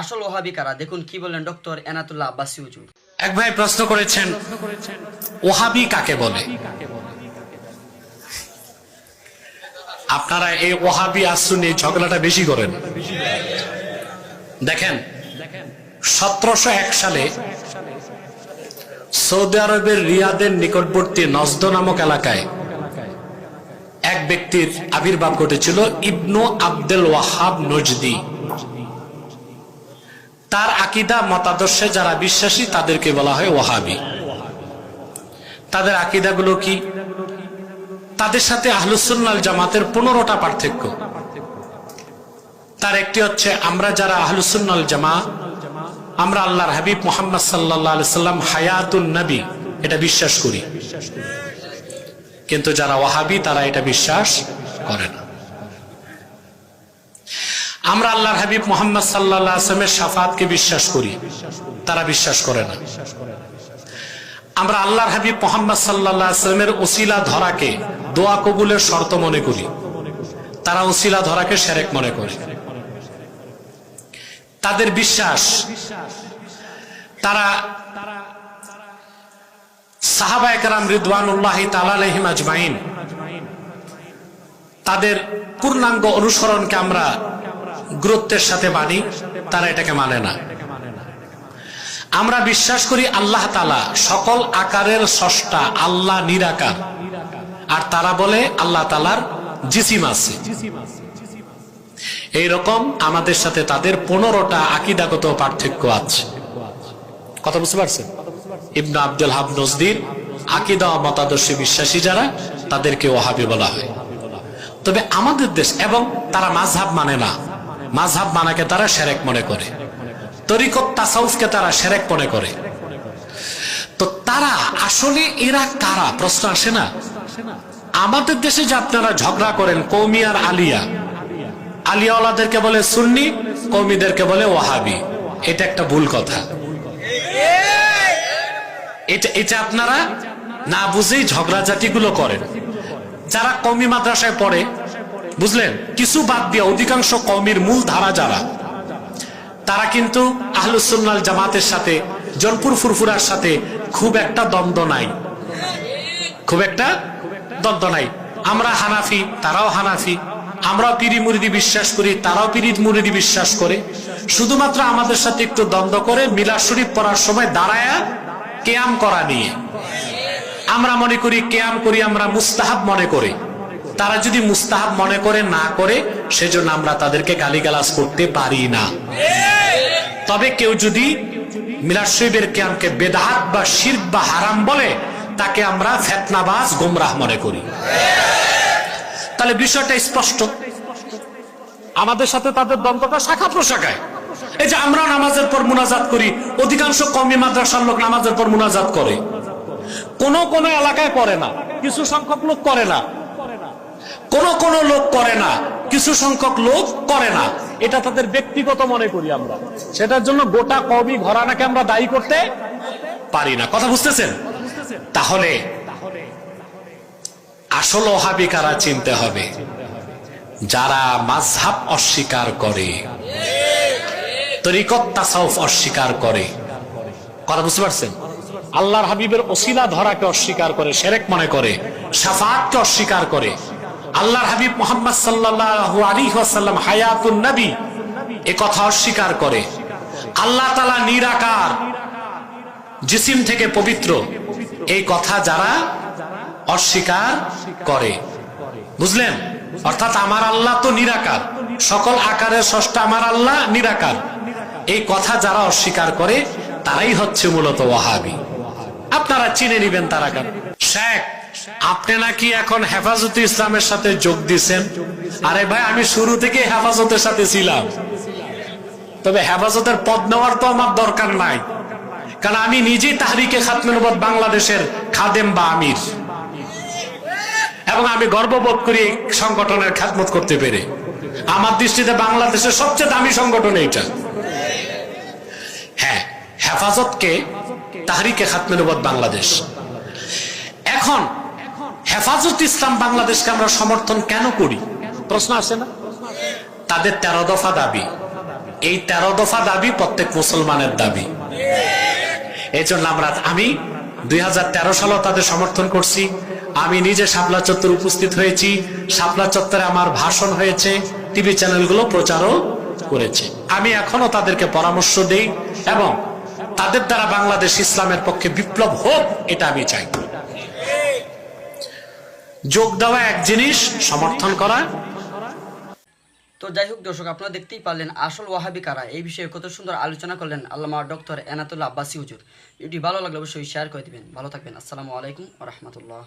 আসল ওহাবি কারা? দেখুন কি বলেন ডক্টর এনাতুল্লাহ আব্বাসি হুজুর। এক ভাই প্রশ্ন করেছেন, ওহাবি কাকে বলে? আপনারা এই ওহাবি আসু নিয়ে ঝগড়াটা বেশি করেন। দেখেন, সতেরোশো এক সালে সৌদি আরবের রিয়াদের নিকটবর্তী নজদ নামক এলাকায় এক ব্যক্তির আবির্ভাব ঘটেছিল, ইবনু আব্দুল ওয়াহাব নজদি। তার আকিদা, মতাদর্শে যারা বিশ্বাসী, তাদেরকে বলা হয় ওহাবি তাদের আকিদাগুলো কি? তাদের সাথে আহলুসুন্নাল জামাতের পনেরোটা পার্থক্য। তার একটি হচ্ছে, আমরা যারা আহলুসুন্নাল জামা আমরা আল্লাহর হাবিব মোহাম্মদ সাল্লাম হায়াতুন নবী, এটা বিশ্বাস করি। কিন্তু যারা ওহাবি তারা এটা বিশ্বাস করে না। আমরা আল্লাহর হাবিব মোহাম্মদ সাল্লাহ আসলামের সাফাতকে বিশ্বাস করি। তারা বিশ্বাস করে না। আমরা আল্লাহর হাবিব মোহাম্মদ সাল্লাহ আসলামের ওসিলা ধরাকে দোয়া কবুলের শর্ত মনে করি। তারা ওসিলা ধরাকে সেরেক মনে করে। তাদের বিশ্বাস, তারা সাহাবা একরাম রিদওয়ানুল্লাহ আজমাইন, তাদের পূর্ণাঙ্গ অনুসরণকে আমরা গুরুত্বের সাথে মানি তারা এটাকে মানে না। আমরা বিশ্বাস করি আল্লাহ তালা সকল আকারের স্রষ্টা, আল্লাহ নিরাকার। আর তারা বলে আল্লাহ তালার জিসিম আছে। এইরকম আমাদের সাথে তাদের পনেরোটা আকিদাগত পার্থক্য আছে। কথা বুঝতে পারছেন? ইবনা আব্দুল হাব নজদির, আকিদা মতাদর্শী বিশ্বাসী যারা, তাদেরকে ওহাবি বলা হয়। তবে আমাদের দেশ, এবং তারা মাঝহাব মানে না। মাঝহাব মানাকে তারা সেরেক মনে করে। তরিকত তাসাউফকে তারা সেরেক মনে করে। তো তারা আসলে এরা কারা? প্রশ্ন আসে না? আমাদের দেশে যে আপনারা ঝগড়া করেন কৌমি আর আলিয়া। আলিয়াওয়ালাদেরকে বলে সুন্নি কৌমিদেরকে বলে ওয়াহাবি। এটা একটা ভুল কথা। এটা এটা আপনারা না বুঝেই ঝগড়াঝাটি গুলো করেন। যারা কমি মাদ্রাসায় পড়ে বুঝলেন? কিছু বাদ দিয়ে অধিকাংশ কমির মূল ধারা যারা, তারা কিন্তু আহলুসুন্নাল জামাতের সাথে, জনপুর ফুরফুরার সাথে খুব একটা দ্বন্দ্ব নাই। খুব একটা দ্বন্দ্ব নাই। আমরা হানাফি, তারাও হানাফি। আমরাও পিরি মুরিদি বিশ্বাস করি, তারাও পিরি মুরিদি বিশ্বাস করে। শুধুমাত্র আমাদের সাথে একটু দ্বন্দ্ব করে মিলা শরীফ পড়ার সময় দাঁড়ায়া কেয়াম করা নিয়ে। আমরা মনে করি, কেয়াম করি আমরা মুস্তাহাব মনে করি। তারা যদি মুস্তাহাব মনে করে, না করে, সেজন্য আমরা তাদেরকে গালিগালাজ করতে পারি না। তবে কেউ যদি মিলাদ শরীফের কেয়ামকে বেদাহাত বা শির বা হারাম বলে, তাকে আমরা ফেতনাবাজ, গুমরাহ মনে করি। তাহলে বিষয়টা স্পষ্ট। আমাদের সাথে তাদের দ্বন্দ্বটা শাখা প্রশাখায়। এই যে আমরা নামাজের পর মুনাজাত করি, অধিকাংশ কমি মাদ্রাসার লোক নামাজের পর মুনাজাত করে। কোন কোন এলাকায় করে না, কিছু সংখ্যক লোক করে না। কোন কোন লোক করে না, কিছু সংখ্যক লোক করে না। এটা তাদের ব্যক্তিগত মনে করি আমরা। সেটার জন্য গোটা কবি ঘরানাকে আমরা দায়ী করতে পারি না। কথা বুঝতেছেন? তাহলে আসল ওহাবি কারা চিনতে হবে, যারা মাঝহাব অস্বীকার করে, তরিকত অস্বীকার করে। কথা বুঝতে পারছেন? আল্লাহর হাবিবের ওসিলা ধরাকে অস্বীকার করে, সেরেক মনে করে সাফাতকে অস্বীকার করে। আল্লাহর হাবিব মোহাম্মদ সাল্লাল্লাহু আলাইহি ওয়াসাল্লাম হায়াতুন নবী এ কথা অস্বীকার করে। আল্লাহ তাআলা নিরাকার জিসিম থেকে পবিত্র এই কথা যারা অস্বীকার করে। বুঝলেন? অর্থাৎ আমার আল্লাহ তো নিরাকার। সকল আকারের ষষ্ঠ আমার আল্লাহ নিরাকার। এই কথা যারা অস্বীকার করে, তারাই হচ্ছে মূলত ওয়াহাবি। আপনারা চিনে নিবেন তারা কার শেখ আপনি নাকি এখন হেফাজতে ইসলামের সাথে যোগ দিছেন? আরে ভাই, আমি শুরু থেকে হেফাজতের সাথে ছিলাম। তবে হেফাজতের পদ নেওয়ার তো আমার দরকার নাই। কারণ আমি নিজেই তাহরিকে খাতমেনবাদ বাংলাদেশের খাদেম বা আমির। এবং আমি গর্ববোধ করি সংগঠনের খ্যাতমত করতে পেরে। আমার দৃষ্টিতে বাংলাদেশের সবচেয়ে দামি সংগঠন এইটা। হ্যাঁ হেফাজতকে তাহরিকে খাতমেনবাদ বাংলাদেশ। এখন হেফাজত ইসলাম বাংলাদেশকে আমরা সমর্থন কেন করি? প্রশ্ন আসে না? তাদের তেরো দফা দাবি। এই তেরো দফা দাবি প্রত্যেক মুসলমানের দাবি। এই জন্য আমরা, আমি দুই সালেও তাদের সমর্থন করছি। আমি নিজে শাপলা চত্বর উপস্থিত হয়েছি। শাপলা চত্বরে আমার ভাষণ হয়েছে। টিভি চ্যানেলগুলো প্রচারও করেছে। আমি এখনও তাদেরকে পরামর্শ দেই এবং তাদের দ্বারা বাংলাদেশ ইসলামের পক্ষে বিপ্লব হোক, এটা আমি চাই। যোগ দেওয়া এক জিনিস, সমর্থন করা। তো যাই হোক দর্শক, আপনারা দেখতেই পারলেন আসল ওয়াহাবি কারা, এই বিষয়ে কত সুন্দর আলোচনা করলেন আল্লামা ডক্টর এনাতুল্লাহ আব্বাসি হুজুর। ভিডিওটি ভালো লাগলে অবশ্যই শেয়ার করে দিবেন। ভালো থাকবেন। আসসালামু আলাইকুম রহমতুল্লাহ।